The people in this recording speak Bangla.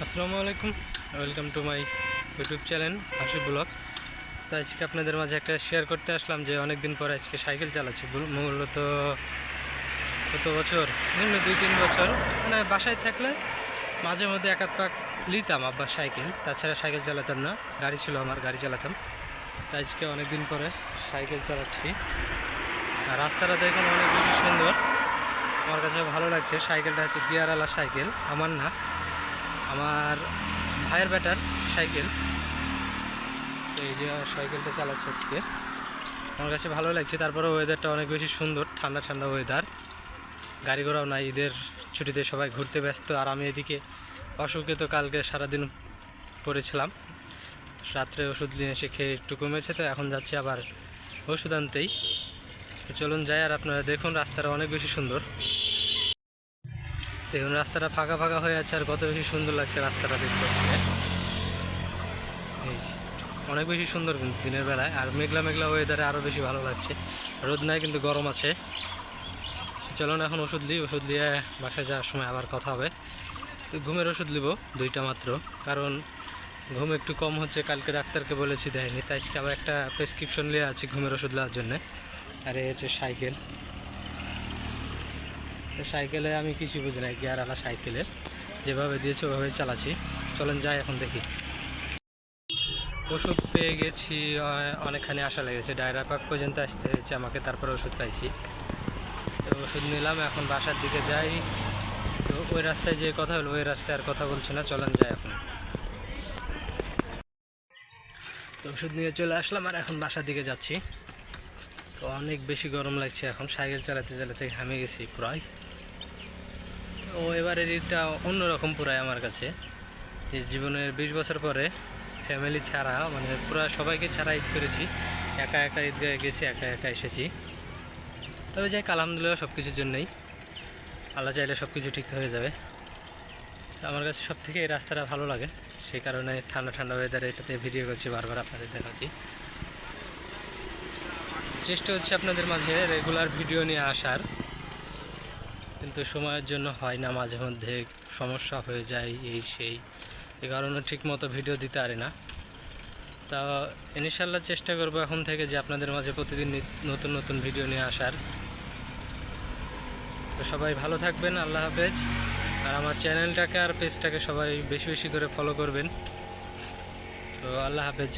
আসসালামু আলাইকুম। Welcome to my YouTube channel Hasi blog তো আজকে আপনাদের মাঝে একটা শেয়ার করতে আসলাম যে অনেক দিন পরে আজকে সাইকেল চালাচ্ছি। মূলত কত বছর? নিম্ন দুই তিন বছর। মানে বাসায় থাকলে মাঝে মধ্যে এক আধ পাক নিতাম আব্বার সাইকেল। তাছাড়া সাইকেল চালাতাম না। গাড়ি ছিল আমার, গাড়ি চালাতাম। তো আজকে অনেক দিন পরে সাইকেল চালাচ্ছি। আর রাস্তাটা দেখুন অনেক বেশি সুন্দর। আমার কাছে ভালো লাগছে। সাইকেলটা হচ্ছে গিয়ারওয়ালা সাইকেল। আমার না। আমার ভাইয়ের ব্যাটার, সাইকেল। এই যে সাইকেলটা চালাচ্ছে আজকে। আমার কাছে ভালো লাগছে তারপরে ওয়েদারটা অনেক বেশি সুন্দর, ঠান্ডা ঠান্ডা ওয়েদার গাড়ি ঘোড়াও নাই, ঈদের ছুটিতে সবাই ঘুরতে ব্যস্ত, আর আমি এদিকে অসুখে তো কালকে সারাদিন পড়েছিলাম। রাত্রে ওষুধ নিয়ে এসে খেয়ে একটু কমেছে তো এখন যাচ্ছি আবার ওষুধ আনতেই। চলুন যাই, আর আপনারা দেখুন, রাস্তাটা অনেক বেশি সুন্দর। দেখুন, রাস্তাটা ফাঁকা ফাঁকা হয়ে আছে আর কত বেশি সুন্দর লাগছে রাস্তাটা দেখতে। এই, অনেক বেশি সুন্দর কিন্তু দিনের বেলায়, আর মেঘলা মেঘলা ওয়েদারে আরও বেশি ভালো লাগছে। রোদ নাই কিন্তু গরম আছে। চলুন এখন ওষুধ নিই ওষুধ দিয়ে বাসায় যাওয়ার সময় আবার কথা হবে। তো ঘুমের ওষুধ নিব দুইটা মাত্র। কারণ ঘুম একটু কম হচ্ছে, কালকে ডাক্তারকে বলেছি দেয়নি। তাই আজকে আবার একটা প্রেসক্রিপশন নিয়ে আছি ঘুমের ওষুধ নেওয়ার জন্যে। আর এই হচ্ছে সাইকেল। তো সাইকেলে আমি কিছু বুঝি না গিয়ার আলা সাইকেলের। যেভাবে দিয়েছে, ওভাবে চালাচ্ছি। চলেন যাই এখন দেখি। ওষুধ পেয়ে গেছি অনেকখানি আশা লেগেছে। ডায়রা পাক পর্যন্ত আসতে হয়েছে, আমাকে তারপরে ওষুধ পাইছি। তো ওষুধ নিলাম, এখন বাসার দিকে যাই। তো ওই রাস্তায় যে কথা হলো ওই রাস্তায় আর কথা বলছি না, চলেন যাই এখন। তো ওষুধ নিয়ে চলে আসলাম, আর এখন বাসার দিকে যাচ্ছি। তো অনেক বেশি গরম লাগছে এখন, সাইকেল চালাতে চালাতে ঘামে গেছি প্রায়। ও এবারের ঈদটা অন্যরকম পুরাই আমার কাছে। যে জীবনের বিশ বছর পরে ফ্যামিলি ছাড়া মানে পুরা সবাইকে ছাড়া ঈদ করেছি। একা একা ঈদগাহে গেছি, একা একা এসেছি। তবে যাই আলহামদুলিল্লাহ সব কিছুর জন্যই। আল্লাহ চাইলে সব কিছু ঠিক হয়ে যাবে। আমার কাছে সব থেকে এই রাস্তাটা ভালো লাগে। সেই কারণে ঠান্ডা ঠান্ডা ওয়েদারে এটাতে ভিডিও করছি, বারবার আপনাদের দেখাচ্ছি। চেষ্টা হচ্ছে আপনাদের মাঝে রেগুলার ভিডিও নিয়ে আসার। কিন্তু সময়ের জন্য হয় না, মাঝে মধ্যে সমস্যা হয়ে যায়, এই সেই। এ কারণে ঠিক মতো ভিডিও দিতে পারি না। তা ইনশাল্লাহ চেষ্টা করব এখন থেকে যে আপনাদের মাঝে প্রতিদিন নতুন নতুন ভিডিও নিয়ে আসার। তো সবাই ভালো থাকবেন, আল্লাহ হাফেজ। আর আমার চ্যানেলটাকে আর পেজটাকে সবাই বেশি বেশি করে ফলো করবেন। তো আল্লাহ হাফেজ।